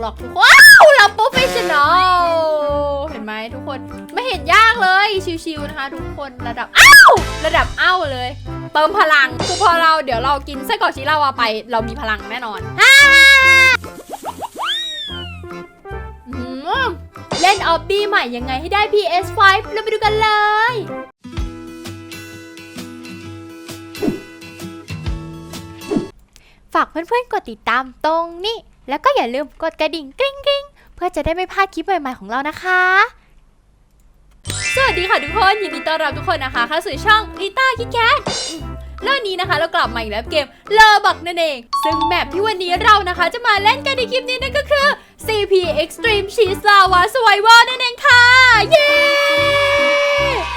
หรอกทุกคนว้าวเราโปรเฟชชั่นอลเห็นไหมทุกคนไม่เห็นยากเลยชิวๆนะคะ ทุกคนระดับอ้าวระดับอ้าวเลย เติมพลังคือพอเราเดี๋ยวเรากินไส้กรอกชิลาวาไป เรามีพลังแน่นอนฮ่าเล่นออบบี้ใหม่ยังไงให้ได้ PS5 เราไปดูกันเลยฝากเพื่อนๆกดติดตามตรงนี้ แล้วก็อย่าลืมกดกระดิ่งกริ๊งกริ๊งเพื่อจะได้ไม่พลาดคลิปใหม่ๆของเรานะคะ สวัสดีค่ะทุกคนยินดีต้อนรับทุกคนนะคะเข้าสู่ช่องริต้าคิดแคทแล้ววันนี้นะคะเรากลับมาอีกแล้วเกมเลอบักนั่นเอง ซึ่งแมปที่วันนี้เรานะคะ จะมาเล่นกันในคลิปนี้นั่นก็คือ CP Extreme Cheese Lava Survivor นั่นเองค่ะ เย้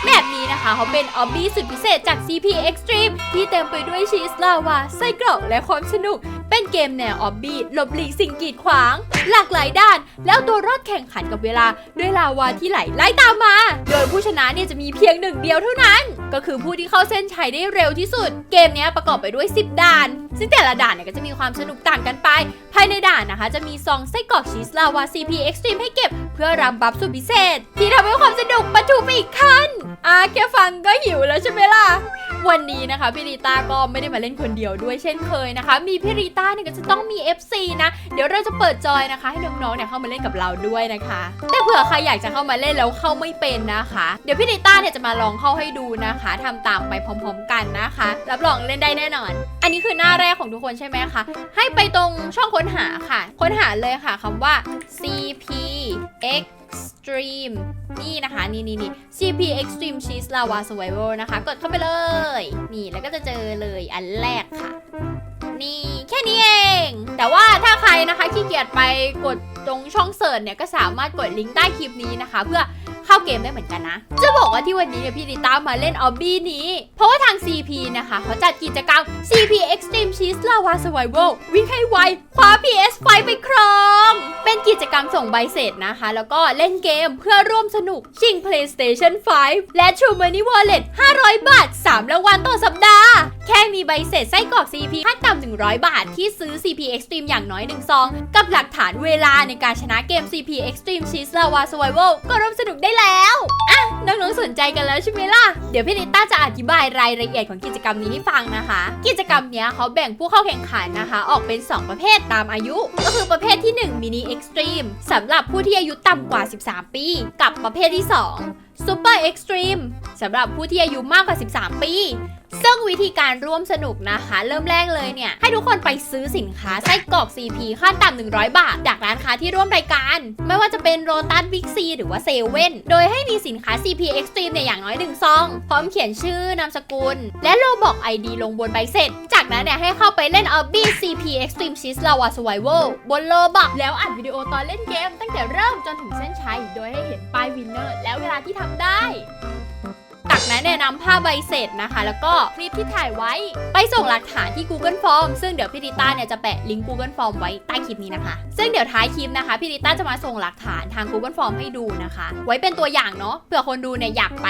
แมปนี้นะคะเขาเป็นออบบี้สุดพิเศษจาก CP Extreme ที่เต็มไปด้วยชีสลาวาไส้กรอกและความสนุก เป็นเกมแนวออบบี้หลบหลีกสิ่งกีดขวาง หลากหลายด้าน แล้วตัวรอดแข่งขันกับเวลาด้วยลาวาที่ไหลไล่ตามมา โดยผู้ชนะเนี่ยจะมีเพียงหนึ่งเดียวเท่านั้น ก็คือผู้ที่เข้าเส้นชัยได้เร็วที่สุด เกมนี้ประกอบไปด้วย 10 ด่าน ซึ่งแต่ละด่านเนี่ยก็จะมีความสนุกต่างกันไป ภายในด่านนะคะ จะมีซองไส้กรอกชีสลาวา CP Extreme ให้เก็บ เพื่อรับบัฟสุดพิเศษ ที่ทำให้ความสนุกบรรทุไปอีกขั้นอะแค่ฟังก็หิวแล้วใช่ไหมล่ะวันนี้นะคะพี่ริตาก็ไม่ได้มาเล่นคนเดียวด้วยเช่นเคยนะคะ มีพี่ริตาเนี่ยก็จะต้องมี FC นะ เดี๋ยวเราจะเปิดจอยนะคะ ให้น้องๆเนี่ยเข้ามาเล่นกับเราด้วยนะคะ แต่เผื่อใครอยากจะเข้ามาเล่นแล้วเข้าไม่เป็นนะคะ เดี๋ยวพี่ริต้าเนี่ยจะมาลองเข้าให้ดูนะคะทำตามไปพร้อม ๆ กันนะคะ รับรองเล่นได้แน่นอน อันนี้คือหน้าแรกของทุกคนใช่ไหมคะ ให้ไปตรงช่องค้นหาค่ะ ค้นหาเลยค่ะคำว่า CP Extreme นี่นะคะ นี่นี่นี่ CP Extreme Cheese Lava Survival นะคะ กดเข้าไปเลย นี่แล้วก็จะเจอเลยอันแรกค่ะ นี่แค่นี้เอง แต่ว่าถ้าใครนะคะขี้เกียจไปกดตรงช่องเสิร์ชเนี่ยก็สามารถกดลิงก์ใต้คลิปนี้นะคะ เพื่อเข้าเกมได้เหมือนกันนะ จะบอกว่าที่วันนี้เนี่ยพี่ดิต้ามาเล่นออบบี้นี้ เพราะว่าทาง CP นะคะ เขาจัดกิจกรรม CP Extreme Cheese Lava Survival วิ่งให้ไวคว้า PS5 ไปครอง เป็นกิจกรรมส่งใบเสร็จนะคะ แล้วก็เล่นเกมเพื่อร่วมสนุกชิง PlayStation 5 และ True Money Wallet 500 บาท3รางวัลต่อสัปดาห์ แค่มีใบเสร็จไส้กรอก CP ขั้นต่ำ100 บาทที่ซื้อ CP Extreme อย่างน้อย1ซอง กับหลักฐานเวลาในการชนะเกม CP Extreme Cheese Lava Survival ก็ร่วมสนุกได้แล้วอะน้องๆสนใจกันแล้วใช่ไหมล่ะ เดี๋ยวพี่นิต้าจะอธิบายรายละเอียดของกิจกรรมนี้ให้ฟังนะคะ กิจกรรมนี้เขาแบ่งผู้เข้าแข่งขันนะคะ ออกเป็น 2 ประเภทตามอายุ ก็คือประเภทที่1 Mini Extreme สำหรับผู้ที่อายุต่ำกว่า 13 ปี กับประเภทที่ 2 Super Extreme สำหรับผู้ที่อายุมากกว่า 13 ปี ซึ่งวิธีการร่วมสนุกนะคะ เริ่มแรกเลยเนี่ย ให้ทุกคนไปซื้อสินค้าไส้กรอก CP ขั้นต่ำ100 บาท จากร้านค้าที่ร่วมรายการ ไม่ว่าจะเป็นโรตัสบิ๊กซีหรือว่าเซเว่นโดยให้มีสินค้า CP Extreme เนี่ยอย่างน้อย1ซอง พร้อมเขียนชื่อนามสกุล และโลบอก ID ลงบนใบเสร็จ จากนั้นเนี่ยให้เข้าไปเล่น o b b y CP Extreme Cheese Lava Survival บนโลบอกแล้วอัดวิดีโอตอนเล่นเกม ตั้งแต่เริ่มจนถึงเส้นชัยโดยให้เห็นป้ายวินเนอร์และเวลาที่ทำได้ จากนั้นเนี่ยนำภาใบเสร็จนะคะ แล้วก็คลิปที่ถ่ายไว้ ไปส่งหลักฐานที่ Google Form ซึ่งเดี๋ยวพี่ดิต้าเนี่ยจะแปะลิงก์ Google Form ไว้ใต้คลิปนี้นะคะ ซึ่งเดี๋ยวท้ายคลิปนะคะพี่ดิต้าจะมาส่งหลักฐานทาง Google Form ให้ดูนะคะ ไว้เป็นตัวอย่างเนาะเผื่อคนดูเนี่ยอยากไป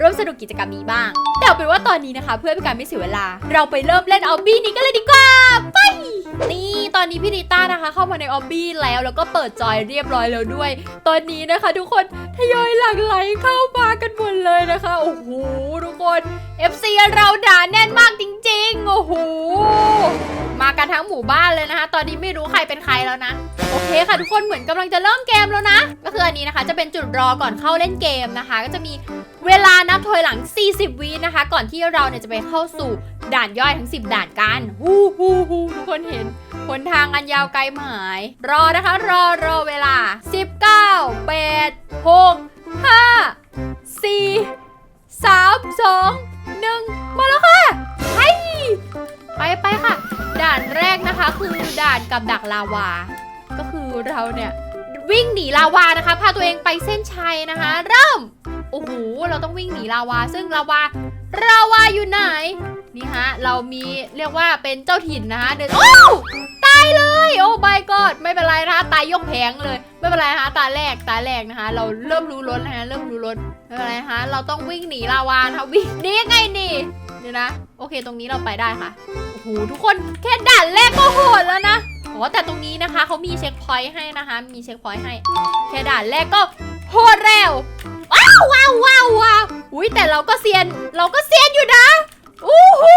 ร่วมสนุกกิจกรรมนี้บ้าง แต่เอาเป็นว่าตอนนี้นะคะ เพื่อเป็นการไม่เสียเวลา เราไปเริ่มเล่นออบบี้นี้กันเลยดีกว่าไป นี่ตอนนี้พี่ดิต้านะคะ เข้ามาในออบบี้แล้วแล้วก็เปิดจอยเรียบร้อยแล้วด้วย ตอนนี้นะคะ ทุกคนทยอยหลั่งไหลเข้ามากันหมดเลยนะคะโอ้โหทุกคน FC เราด่าแน่นมากจริงๆโอ้โห มากันทั้งหมู่บ้านเลยนะคะ ตอนนี้ไม่รู้ใครเป็นใครแล้วนะ โอเคค่ะทุกคนเหมือนกำลังจะเริ่มเกมแล้วนะ ก็คืออันนี้นะคะจะเป็นจุดรอก่อนเข้าเล่นเกมนะคะ ก็จะมีเวลานับถอยหลัง 40 วินะคะ ก่อนที่เราเนี่ยจะไปเข้าสู่ด่านย่อยทั้ง 10 ด่านกันฮู้ฮู้ฮู้ทุกคนเห็นหนทางอันยาวไกลหมาย รอนะคะ รอรอเวลา 19 8 6 5 4 3 2 1 มาแล้วค่ะไป ไปไปค่ะ ด่านแรกนะคะคือด่านกับดักลาวา ก็คือเราเนี่ยวิ่งหนีลาวานะคะ พาตัวเองไปเส้นชัยนะคะ เริ่ม โอ้โห เราต้องวิ่งหนีลาวา ซึ่งลาวาลาวาอยู่ไหน นี่ฮะ เรามีเรียกว่าเป็นเจ้าถิ่นนะคะเดินโอ้ตายเลย โอ้บกอดไม่เป็นไรนะคะตายยกแผงเลย ไม่เป็นไรนะคะตาแรกตาแรกนะคะ เราเริ่มรู้รถนะคะเริ่มรู้รถไม่เป็นไรนะคะเราต้องวิ่งหนีลาวานะคะวิ่งหนียังไงนี่เดี๋ยวนะ โอเค ตรงนี้เราไปได้ค่ะ โหทุกคนแค่ด่านแรกก็โหดแล้วนะโอแต่ตรงนี้นะคะเขามีเช็คพอยต์ให้นะคะ มีเช็คพอยต์ให้ แค่ด่านแรกก็โหดเร็วว้าวว้าวว้าวว้าวอุ้ยแต่เราก็เซียนเราก็เซียนอยู่นะอู้หู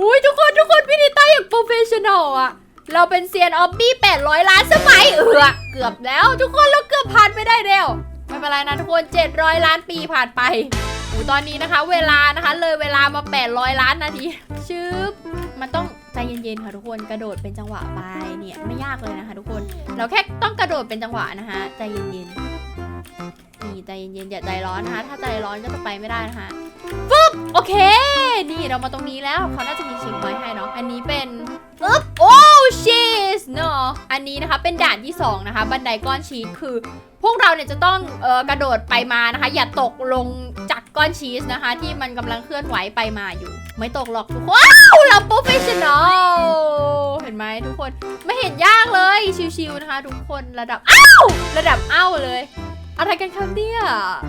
อุ้ยทุกคนทุกคนพี่นิต้าอย่างโปรเฟชชั่นอลอะเราเป็นเซียนออบบี้800 ล้านสมัยเออเกือบแล้ว ทุกคนเราเกือบผ่านไปได้แล้วไม่เป็นไรนะทุกคน700 ล้านปีผ่านไปอูตอนนี้นะคะ เวลานะคะ เลยเวลามา 800 ล้านนาทีชึบ มันต้องใจเย็นๆค่ะทุกคนกระโดดเป็นจังหวะไปเนี่ยไม่ยากเลยนะคะ ทุกคนเราแค่ต้องกระโดดเป็นจังหวะนะคะใจเย็นๆนี่ใจเย็นๆอย่าใจร้อนนะคะ ถ้าใจร้อนก็จะไปไม่ได้นะคะฟึบโอเค นี่เรามาตรงนี้แล้วเขาน่าจะมีชิงพอยต์ให้เนาะอันนี้เป็นปึ๊บโอ้ ชีสเนาะอันนี้นะคะเป็นด่านที่สองนะคะ บันไดก้อนชีสคือ พวกเราเนี่ยจะต้องเออกระโดดไปมานะคะ อย่าตกลงจากก้อนชีสนะคะ ที่มันกำลังเคลื่อนไหวไปมาอยู่ ไม่ตกหรอกทุกคนเราโปรเฟชชั่นอลเห็นไหมทุกคนไม่เห็นยากเลยชิวๆนะคะ ทุกคนระดับอ้าวระดับอ้าวเลยอะไรกันครับเนี่ย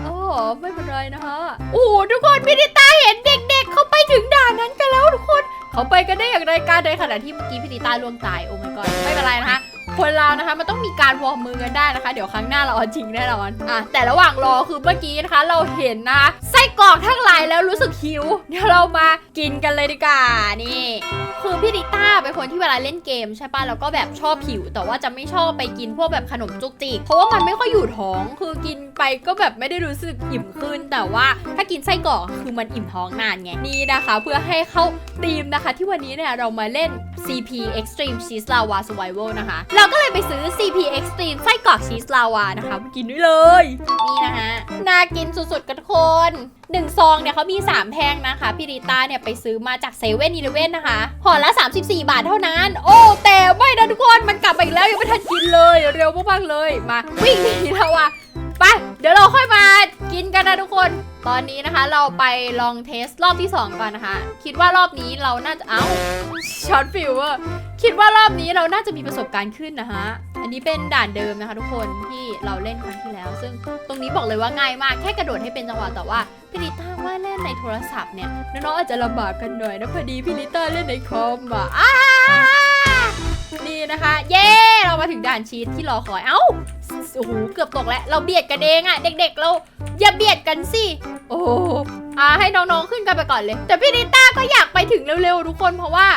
โอ้ไม่เป็นไรนะคะ โอ้ทุกคนพี่นิตาเห็นเด็ก ๆ เขาไปถึงด่านนั้นกันแล้วทุกคน เขาไปกันได้อย่างไรการในขณะที่เมื่อกี้พี่นิตาล่วงตายโอ้ my god ไม่เป็นไรนะคะ คนเรานะคะมันต้องมีการวอร์มมือกันได้นะคะ เดี๋ยวครั้งหน้าเราเอาจริงแน่นอนอะแต่ระหว่างรอคือเมื่อกี้นะคะ เราเห็นนะคะไส้กรอกทั้งหลายแล้วรู้สึกหิว เดี๋ยวเรามากินกันเลยดีกว่านี่ คือพี่ดิต้าเป็นคนที่เวลาเล่นเกมใช่ปะแล้วก็แบบชอบผิว แต่ว่าจะไม่ชอบไปกินพวกแบบขนมจุกจิกเพราะว่ามันไม่ค่อยอยู่ท้องคือกินไปก็แบบไม่ได้รู้สึกอิ่มขึ้น แต่ว่าถ้ากินไส้กรอกคือมันอิ่มท้องนานไงนี่นะคะ เพื่อให้เข้าธีมนะคะ ที่วันนี้เนี่ยเรามาเล่น CP Extreme Cheese Lava Survival นะคะเราก็เลยไปซื้อ CP Extreme ไส้กรอกชีสลาวานะคะมากินด้วยเลย นี่นะคะน่ากินสุดๆกันทุกคนหนึ่งซองเนี่ยเขามี 3แท่งนะคะ พี่ริต้าเนี่ยไปซื้อมาจากเซเว่นอีเลเว่นนะคะห่อละ 34 บาทเท่านั้น โอ้แต่ไม่นะทุกคนมันกลับมาอีกแล้วยังไม่ทันกินเลย เร็วมากๆเลยมาวิ่งหนีแล้วอะไปเดี๋ยวเราค่อยมากินกันนะทุกคน ตอนนี้นะคะเราไปลองเทสรอบที่ 2ก่อนนะคะ คิดว่ารอบนี้เราน่าจะเอ้าช็อตฟิวเวอร์คิดว่ารอบนี้เราน่าจะมีประสบการณ์ขึ้นนะฮะอันนี้เป็นด่านเดิมนะคะ ทุกคนที่เราเล่นครั้งที่แล้ว ซึ่งตรงนี้บอกเลยว่าง่ายมากแค่กระโดดให้เป็นจังหวะแต่ว่าพี่ลิต้าว่าเล่นในโทรศัพท์เนี่ยน้องๆอาจจะลำบากกันหน่อยนะพอดีพี่ลิต้าเล่นในคอมอะนี่นะคะ เย้เรามาถึงด่านชีสที่รอคอยเอ้าโอ้โหเกือบตกแล้ว เราเบียดกันเองอะเด็ก ๆ เรา อย่าเบียดกันสิ โอ้อ่าให้น้องๆขึ้นกันไปก่อนเลย แต่พี่ลิต้าก็อยากไปถึงเร็วๆทุกคนเพราะว่า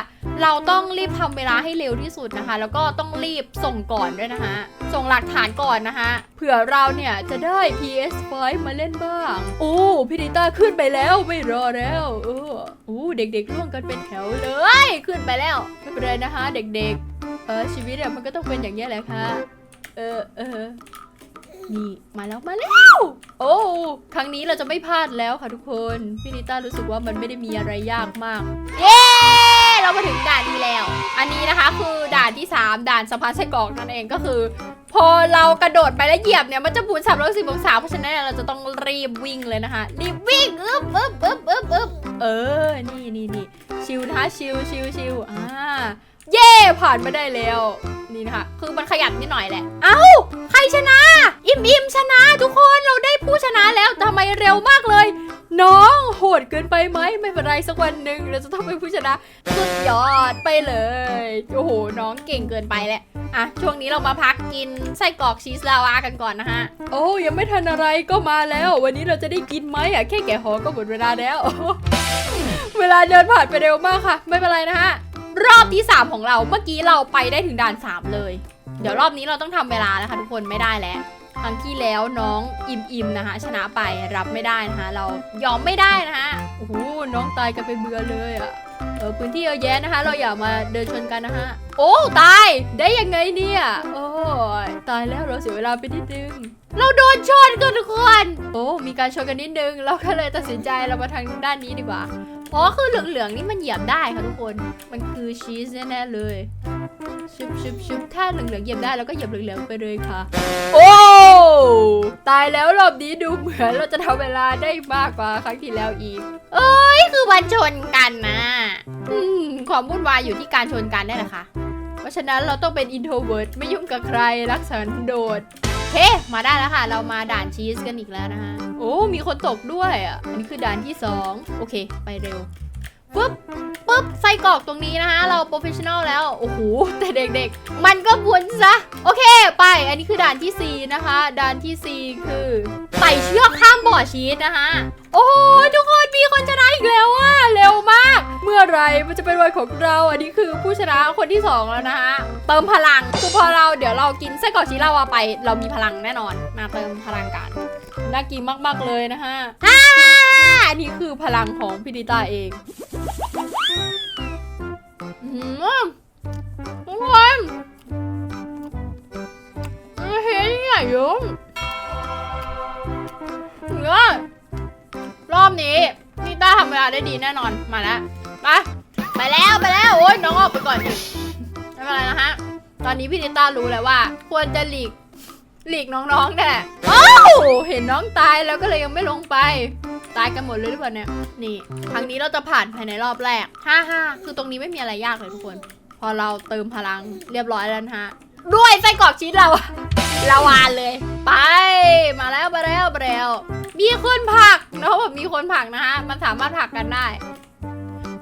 เราต้องรีบทำเวลาให้เร็วที่สุดนะคะ แล้วก็ต้องรีบส่งก่อนด้วยนะคะ ส่งหลักฐานก่อนนะคะเผื่อเราเนี่ยจะได้ PS5 มาเล่นบ้าง โอ้พี่ลิต้าขึ้นไปแล้วไม่รอแล้วเออโอ้เด็กๆร่วงกันเป็นแถวเลย ขึ้นไปแล้วไม่เป็นไรนะคะ เด็กๆเออชีวิตอะมันก็ต้องเป็นอย่างนี้แหละค่ะเออเออ นี่มาแล้วมาแล้ว โอ้ ครั้งนี้เราจะไม่พลาดแล้วค่ะทุกคนพี่นิต้ารู้สึกว่ามันไม่ได้มีอะไรยากมาก เย้ เรามาถึงด่านนี้แล้ว อันนี้นะคะคือด่านที่ 3 ด่านสะพานไส้กรอกนั่นเองก็คือ พอเรากระโดดไปแล้วเหยียบเนี่ยมันจะบูน360องศาเพราะฉะนั้นเนยเราจะต้องรีบวิ่งเลยนะคะรีบวิ่งอึ๊บอึ๊บอึ๊บอึ๊บอึ๊บเออ นี่นี่นี่ชิวนะคะชิวชิวชิวอ่า เย่ผ่านมาได้แล้วนี่นะคะคือมันขยับนิดหน่อยแหละ เอ้า ใครชนะ อิมอิมชนะ ทุกคนเราได้ผู้ชนะแล้วทำไมเร็วมากเลย น้องโหดเกินไปไหมไม่เป็นไรสักวันหนึ่งเราจะต้องเป็นผู้ชนะสุดยอดไปเลยโอ้โหน้องเก่งเกินไปแหละอะช่วงนี้เรามาพักกินไส้กรอกชีสลาวากันก่อนนะฮะ โอ้ยังไม่ทันอะไรก็มาแล้ว วันนี้เราจะได้กินไหมอะแค่แกะหอก็หมดเวลาแล้ว เวลาเดินผ่านไปเร็วมากค่ะ ไม่เป็นไรนะฮะ รอบที่ 3 ของเรา เมื่อกี้เราไปได้ถึงด่าน 3 เลย เดี๋ยวรอบนี้เราต้องทำเวลาแล้วค่ะทุกคนไม่ได้แล้ว ครั้งที่แล้วน้องอิมอิมนะคะ ชนะไปรับไม่ได้นะคะ เรายอมไม่ได้นะคะโอ้โหน้องตายกันไปเบื่อเลยอะเออพื้นที่เยอะแยะนะคะ เราอย่ามาเดินชนกันนะฮะ โอ้ตายได้ยังไงเนี่ยโอ้ยตายแล้วเราเสียเวลาไปนิดนึงเราโดนชนกันทุกคนโอ้มีการชนกันนิดนึง เราก็เลยตัดสินใจเรามาทางด้านนี้ดีกว่าเพราะคือเหลืองๆนี่มันเหยียบได้ค่ะทุกคน มันคือชีสแน่ๆเลย ชุบชุบชุบถ้าเหลืองๆเหยียบได้เราก็เหยียบเหลืองๆไปเลยค่ะ โอ้ตายแล้วรอบนี้ดูเหมือนเราจะทำเวลาได้มากกว่าครั้งที่แล้วอีก เอ้ยคือวันชนกันนะอืมความวุ่นวายอยู่ที่การชนกันนี่แหละค่ะ เพราะฉะนั้นเราต้องเป็นอินโทรเวิร์ดไม่ยุ่งกับใครรักสันโดษโอเคมาได้แล้วค่ะ เรามาด่านชีสกันอีกแล้วนะคะโอ้มีคนตกด้วยอะอันนี้คือด่านที่ 2 โอเค ไปเร็ว ปึ๊บปึ๊บไส้กรอกตรงนี้นะคะ เราโปรเฟชชั่นอลแล้ว โอ้โห แต่เด็กๆ มันก็บุญซะ โอเค ไป อันนี้คือด่านที่ 4 นะคะ ด่านทีสี่ 4 คือไต่เชือกข้ามบ่อชีสนะคะ โอ้โห ทุกคนมีคนชนะอีกแล้วว่าเร็วมาก เมื่อไหรมันจะเป็นวันของเรา อันนี้คือผู้ชนะคนที่ 2 แล้วนะคะเติมพลังคือพอเราเดี๋ยวเรากินไส้กรอกชีสลาวาไป เรามีพลังแน่นอน มาเติมพลังกัน น่ากินมากๆเลยนะฮะฮ่าอันนี้คือพลังของพี่ดิต้าเองอืมทุกคนเฮ้ยใหญ่ยุ่งถึงว่ารอบนี้พี่ต้าทำเวลาได้ดีแน่นอนมาแล้วไปไปแล้วไปแล้วโอ๊ยน้องออกไปก่อนดิไม่เป็นไรนะฮะ ตอนนี้พี่ดิต้ารู้แล้วว่า ควรจะหลีกหลีกน้องๆแต่โอ้าวเห็นน้องตายแล้วก็เลยยังไม่ลงไป ตายกันหมดเลยหรือเปล่าเนี่ย นี่ ครั้งนี้เราจะผ่านภายในรอบแรกห้าห้าคือตรงนี้ไม่มีอะไรยากเลยทุกคน พอเราเติมพลังเรียบร้อยแล้วนะฮะ ด้วยไส้กรอกชีสเราละวานเลย ไป มาแล้วมาแล้วมาแล้ว มีคนผักเนาะแบบมีคนผักนะฮะ มันสามารถผักกันได้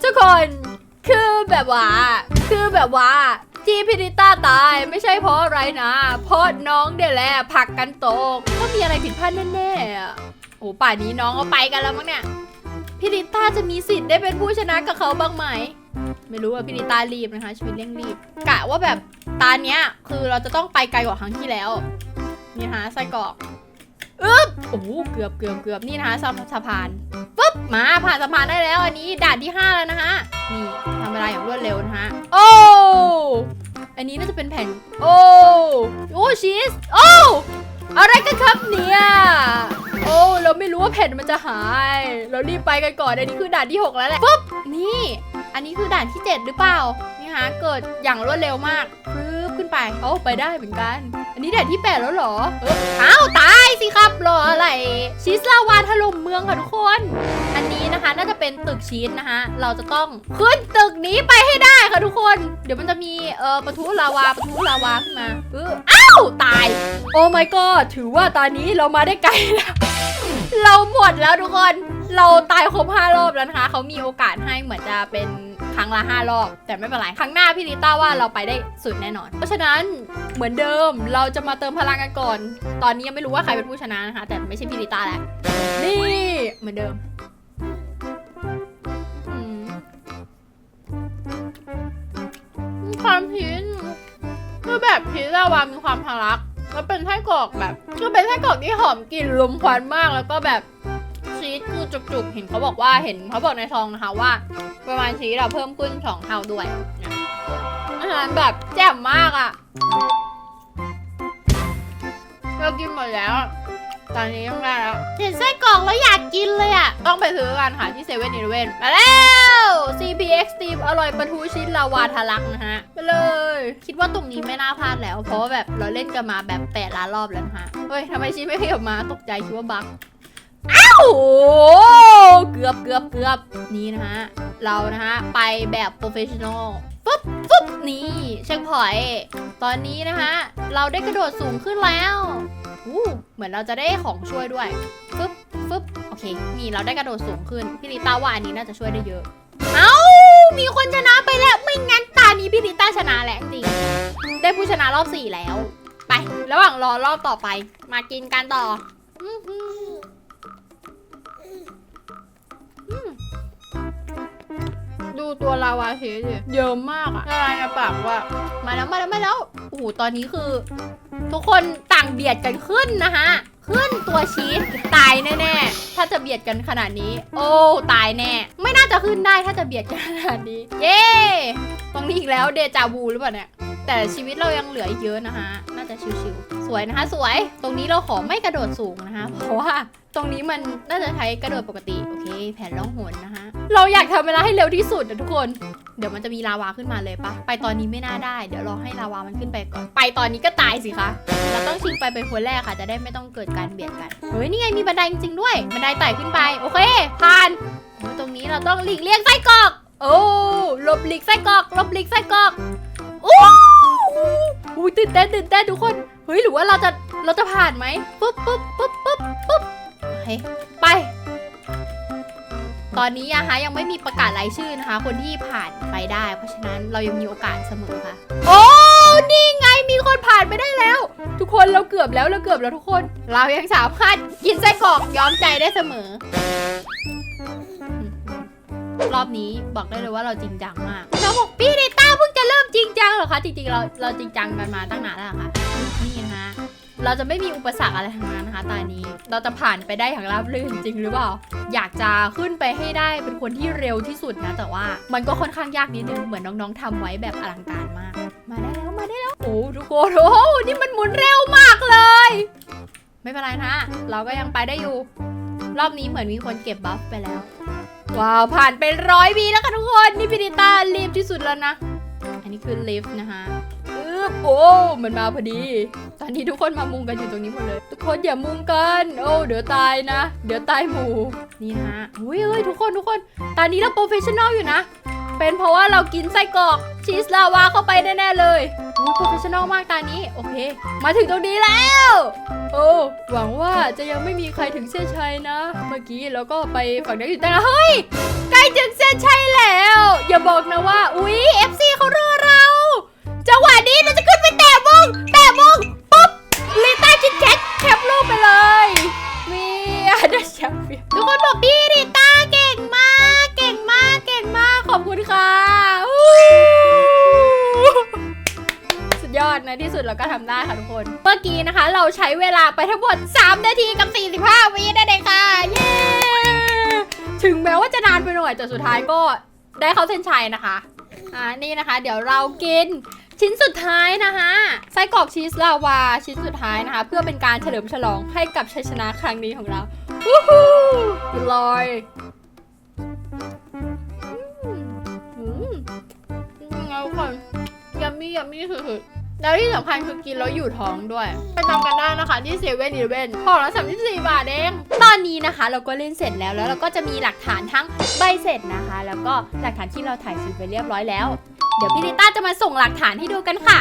ทุกคน คือแบบว่า คือแบบว่า ที่พินิต้าตายไม่ใช่เพราะอะไรนะ เพราะน้องเดยแหละผักกันตกก็มีอะไรผิดพลาดแน่ๆอะโอ้ป่านนี้น้องก็ไปกันแล้วมั้งเนี่ยพินิต้าจะมีสิทธิ์ได้เป็นผู้ชนะกับเขาบ้างไหม ไม่รู้ว่าพินิต้ารีบนะคะชีวิตเร่งรีบกะว่าแบบตาเนี้ยคือเราจะต้องไปไกลกว่าครั้งที่แล้วนี่นะไส้กรอกอึ๊บโอ้โหเกือบเกือบเกือบนี่นะคะสะสะพานปุ๊บมาผ่านสะพานได้แล้วอันนี้ด่านที่ 5 แล้วนะคะนี่ เวลาอย่างรวดเร็วนะฮะ โอ้ อันนี้น่าจะเป็นแผ่น โอ้ โอ้ชีส โอ้ อะไรกันครับเนี่ย โอ้ เราไม่รู้ว่าแผ่นมันจะหาย เรารีบไปกันก่อน อันนี้คือด่านที่ 6 แล้วแหละ ปุ๊บ นี่ อันนี้คือด่านที่ 7 หรือเปล่า นี่ฮะ เกิดอย่างรวดเร็วมาก ขึ้นไปโอ้าไปได้เหมือนกัน อันนี้แด่านที่8แล้วเหรอ เอ้อ้าวตายสิครับรออะไร ชีสลาวาถล่มเมืองค่ะทุกคน อันนี้นะคะน่าจะเป็นตึกชีสนะคะ เราจะต้องขึ้นตึกนี้ไปให้ได้ค่ะทุกคน เดี๋ยวมันจะมีเอ่อปะทุลาวาปะทุลาวาขึ้นมาเอออ้าวตาย โอ้ my god ถือว่าตอนนี้เรามาได้ไกลแล้วเราหมดแล้วทุกคน เราตายครบ5รอบแล้วนะคะเขามีโอกาสให้เหมือนจะเป็น ครั้งละ5รอบแต่ไม่เป็นไรครั้งหน้าพี่ลิต้าว่าเราไปได้สุดแน่นอน เพราะฉะนั้นเหมือนเดิมเราจะมาเติมพลังกันก่อน ตอนนี้ยังไม่รู้ว่าใครเป็นผู้ชนะนะคะ แต่ไม่ใช่พี่ลิต้าแล้วนี่เหมือนเดิมความพีชคือแบบพีชลาวามีความทะลักแล้วเป็นไส้กรอกแบบคือเป็นไส้กรอกที่หอมกลิ่นลมควันมากแล้วก็แบบ ชีสคือจุกๆ เห็นเขาบอกว่าเห็นเขาบอกในซองนะคะว่าประมาณชีสเราเพิ่มขึ้นสองเท่าด้วยนะอาหารแบบแจ่มมากอะ่ะเรากินหมดแล้ว ตอนนี้ต้องได้แล้วเห็นไส้กรอกแล้วอยากกินเลยอะ่ะ ต้องไปซื้อกันค่ะที่เซเว่นอีเลเว่นมาแล้ว CPX Team อร่อยปลาทูชิ้นลาวาทะลักนะฮะไปเลย คิดว่าตรงนี้ไม่น่าพลาดแล้ว เพราะว่าแบบเราเล่นกันมาแบบแปดล้านรอบแล้วนะฮะเฮ้ยทำไมชิ้นไม่ขยับมาตกใจคิดว่าบั๊ก อ้าวเกือบเกือบเกือบนี่นะฮะ เรานะฮะ ไปแบบโปรเฟชชั่นอลปุ๊บปุ๊บนี่เช็คพอยต์ตอนนี้นะคะเราได้กระโดดสูงขึ้นแล้วอู้เหมือนเราจะได้ของช่วยด้วยฟึบฟึบโอเค นี่เราได้กระโดดสูงขึ้น พี่ลิต้าว่าอันนี้น่าจะช่วยได้เยอะ เอ้า มีคนชนะไปแล้ว ไม่งั้นตานี้พี่ลิต้าชนะแล้วจริง ได้ผู้ชนะรอบสี่แล้ว ไประหว่างรอรอบต่อไป มากินกันต่ออื้ ดูตัวลาวาเชสดิเยอะมากอะละลายในปากว่า มาแล้วมาแล้วมาแล้วโอ้โหตอนนี้คือ ทุกคนต่างเบียดกันขึ้นนะฮะ ขึ้นตัวชีสตายแน่ๆ ถ้าจะเบียดกันขนาดนี้ โอ้ตายแน่ ไม่น่าจะขึ้นได้ถ้าจะเบียดกันขนาดนี้ เย้ตรงนี้อีกแล้วเดจาวูหรือเปล่าเนี่ย แต่ชีวิตเรายังเหลืออีกเยอะนะคะ น่าจะชิวๆสวยนะคะ สวย ตรงนี้เราขอไม่กระโดดสูงนะคะ เพราะว่าตรงนี้มันน่าจะใช้กระโดดปกติ โอเค แผนล่องหนนะคะ เราอยากทำเวลาให้เร็วที่สุดนะทุกคน เดี๋ยวมันจะมีลาวาขึ้นมาเลยปะไปตอนนี้ไม่น่าได้ เดี๋ยวรอให้ลาวามันขึ้นไปก่อน ไปตอนนี้ก็ตายสิคะ เราต้องชิงไปเป็นคนแรกค่ะ จะได้ไม่ต้องเกิดการเบียดกัน เฮ้ย นี่ไงมีบันไดจริงๆด้วย บันไดไต่ขึ้นไป โอเค ผ่านโอ้ยตรงนี้เราต้องหลีกเลี่ยงไส้กรอก โอ้หลบหลีกไส้กรอกหลบหลีกไส้กรอกอู้หู ตื่นเต้นตื่นเต้นทุกคนเฮ้ยหรือว่าเราจะเราจะผ่านไหมปุ๊บปุ๊บปุ๊บปุ๊บปุ๊บไป ตอนนี้นะคะยังไม่มีประกาศรายชื่อนะคะ คนที่ผ่านไปได้ เพราะฉะนั้นเรายังมีโอกาสเสมอค่ะ โอ้นี่ไงมีคนผ่านไปได้แล้ว ทุกคนเราเกือบแล้วเราเกือบแล้วทุกคน เรายังสามารถกินไส้กรอกยอมใจได้เสมอ รอบนี้บอกได้เลยว่าเราจริงจังมากเราบอกพี่เดต้าเพิ่งจะเริ่มจริงจังเหรอคะจริงๆเราเราจริงจังกันมาตั้งนานแล้วอะค่ะนี่นะคะเราจะไม่มีอุปสรรคอะไรทั้งนั้นนะคะตอนนี้เราจะผ่านไปได้อย่างราบรื่นจริงหรือเปล่า อยากจะขึ้นไปให้ได้เป็นคนที่เร็วที่สุดนะ แต่ว่ามันก็ค่อนข้างยากนิดนึงเหมือนน้องๆทำไว้แบบอลังการมาก มาได้แล้วมาได้แล้วโอ้ทุกคนโอ้โหนี่มันหมุนเร็วมากเลย ไม่เป็นไรนะ เราก็ยังไปได้อยู่ รอบนี้เหมือนมีคนเก็บบัฟไปแล้ว ว้าวผ่านไปร้อยวีแล้วค่ะทุกคน นี่พินิต้ารีบที่สุดแล้วนะ อันนี้คือลิฟต์นะคะอึ๊บโอ้มันมาพอดี ตอนนี้ทุกคนมามุงกันอยู่ตรงนี้หมดเลย ทุกคนอย่ามุงกันโอ้เดี๋ยวตายนะ เดี๋ยวตายหมูนี่นะฮะอุ้ยเอ้ยทุกคนทุกคน ตอนนี้เราโปรเฟชชั่นอลอยู่นะ เป็นเพราะว่าเรากินไส้กรอกชีสลาวาเข้าไปแน่ๆเลยอุ้ยโปรเฟชชั่นอลมากตอนนี้ โอเค มาถึงตรงนี้แล้ว โอ้หวังว่าจะยังไม่มีใครถึงเส้นชัยนะ เมื่อกี้เราก็ไปฝั่งนี้อยู่แต่ละเฮ้ย ใกล้ถึงเส้นชัยแล้ว อย่าบอกนะว่า อุ๊ย FC เขารอเราจังหวะนี้เราจะขึ้นไปแตะมงแตะมงปุ๊บลิต้าชิดแคทแคปรูปไปเลยมีอาเดชแชมเปี้ยนทุกคนบอกพี่ลิต้า ขอบคุณค่ะสุดยอดนะที่สุดเราก็ทำได้ค่ะทุกคน เมื่อกี้นะคะ เราใช้เวลาไปทั้งหมด 3 นาทีกับ 45 วินั่นเองค่ะ เย้ ถึงแม้ว่าจะนานไปหน่อยแต่สุดท้ายก็ได้เข้าเส้นชัยนะคะ อ่า นี่นะคะ เดี๋ยวเรากินชิ้นสุดท้ายนะคะไส้กรอกชีสลาวาชิ้นสุดท้ายนะคะ เพื่อเป็นการเฉลิมฉลองให้กับชัยชนะครั้งนี้ของเราวู้ฮู้ลอย มี่ยัมมี่สุดๆแล้วที่สำคัญคือกินแล้วอยู่ท้องด้วย ไปทำกันได้นะคะที่เซเว่นอีเวนห่อละสามสิบสี่บาทเองตอนนี้นะคะ เราก็เล่นเสร็จแล้วแล้วเราก็จะมีหลักฐานทั้งใบเสร็จนะคะ แล้วก็หลักฐานที่เราถ่ายคลิปไปเรียบร้อยแล้ว เดี๋ยวพี่นิต้าจะมาส่งหลักฐานให้ดูกันค่ะ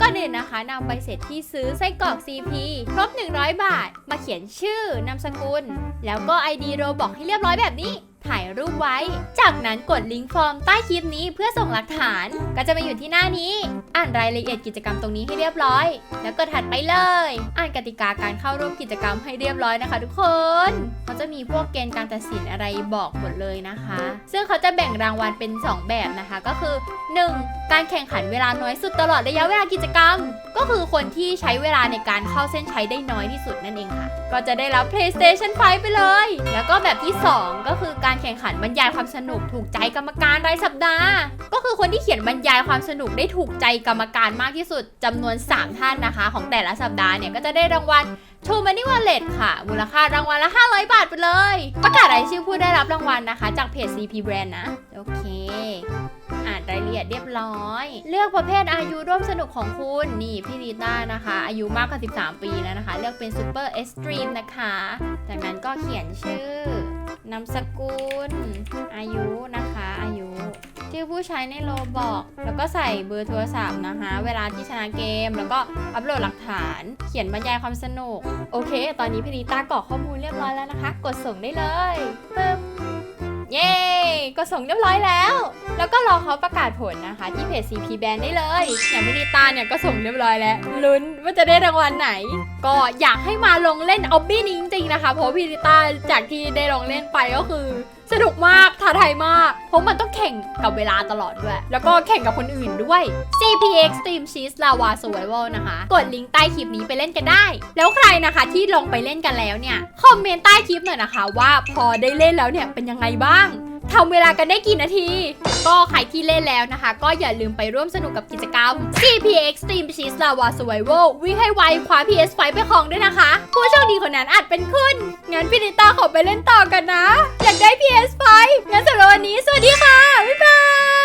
ก่อนอื่นนะคะนำใบเสร็จที่ซื้อไส้กรอก CP ครบ 100 บาท มาเขียนชื่อนามสกุล แล้วก็ ID โรบอกให้เรียบร้อยแบบนี้ ถ่ายรูปไว้ จากนั้นกดลิงก์ฟอร์มใต้คลิปนี้เพื่อส่งหลักฐาน ก็จะมาอยู่ที่หน้านี้ อ่านรายละเอียดกิจกรรมตรงนี้ให้เรียบร้อย แล้วก็ถัดไปเลย อ่านกติกาการเข้าร่วมกิจกรรมให้เรียบร้อยนะคะ ทุกคนเขาจะมีพวกเกณฑ์การตัดสินอะไรบอกหมดเลยนะคะ ซึ่งเขาจะแบ่งรางวัลเป็น 2 แบบนะคะ ก็คือ 1. การแข่งขันเวลาน้อยสุดตลอดระยะเวลากิจกรรม ก็คือคนที่ใช้เวลาในการเข้าเส้นชัยได้น้อยที่สุดนั่นเองค่ะ ก็จะได้รับ PlayStation 5 ไปเลย แล้วก็แบบที่ 2 ก็คือการการแข่งขันบรรยายความสนุกถูกใจกรรมการรายสัปดาห์ ก็คือคนที่เขียนบรรยายความสนุกได้ถูกใจกรรมการมากที่สุดจำนวน 3 ท่านนะคะ ของแต่ละสัปดาห์เนี่ยก็จะได้รางวัลชูมันนี่วอลเล็ตค่ะ มูลค่ารางวัลละ 500 บาทไปเลย ประกาศรายชื่อผู้ได้รับรางวัลนะคะ จากเพจ CP Brand นะ โอเค อ่านรายละเอียดเรียบร้อย เลือกประเภทอายุร่วมสนุกของคุณ นี่พี่ลีต้านะคะ อายุมากกว่า 13 ปีแล้วนะคะ เลือกเป็น Super Extreme นะคะ จากนั้นก็เขียนชื่อ นามสกุล อายุนะคะ อายุ ชื่อผู้ใช้ในโลบอก แล้วก็ใส่เบอร์โทรศัพท์นะคะ เวลาที่ชนะเกม แล้วก็อัปโหลดหลักฐาน เขียนบรรยายความสนุก โอเค ตอนนี้พี่นิต้ากรอกข้อมูลเรียบร้อยแล้วนะคะ กดส่งได้เลยปึ๊บเย้ กดส่งเรียบร้อยแล้ว แล้วก็รอเขาประกาศผลนะคะ ที่เพจ CP Band ได้เลย อย่างพี่ลิตาเนี่ยก็ส่งเรียบร้อยแล้วลุ้นว่าจะได้รางวัลไหน ก็อยากให้มาลงเล่นออบบี้นี้จริงๆนะคะ เพราะพี่ลิตาจากที่ได้ลองเล่นไปก็คือสนุกมากท้าทายมาก เพราะมันต้องแข่งกับเวลาตลอดด้วย แล้วก็แข่งกับคนอื่นด้วย CPX Stream Cheese Lava Survival นะคะ กดลิงก์ใต้คลิปนี้ไปเล่นกันได้ แล้วใครนะคะที่ลงไปเล่นกันแล้วเนี่ย คอมเมนต์ใต้คลิปหน่อยนะคะ ว่าพอได้เล่นแล้วเนี่ยเป็นยังไงบ้าง ทำเวลากันได้กี่นาที ก็ใครที่เล่นแล้วนะคะ ก็อย่าลืมไปร่วมสนุกกับกิจกรรม CPX Stream Cheese Lava Survival วิ่งให้ไวคว้า PS5 ไปครองด้วยนะคะ ผู้โชคดีคนนั้นอาจเป็นคุณ งั้นพี่นิต้าขอไปเล่นต่อกันนะ อยากได้ PS5 งั้นสำหรับวันนี้ สวัสดีค่ะ บ๊ายบาย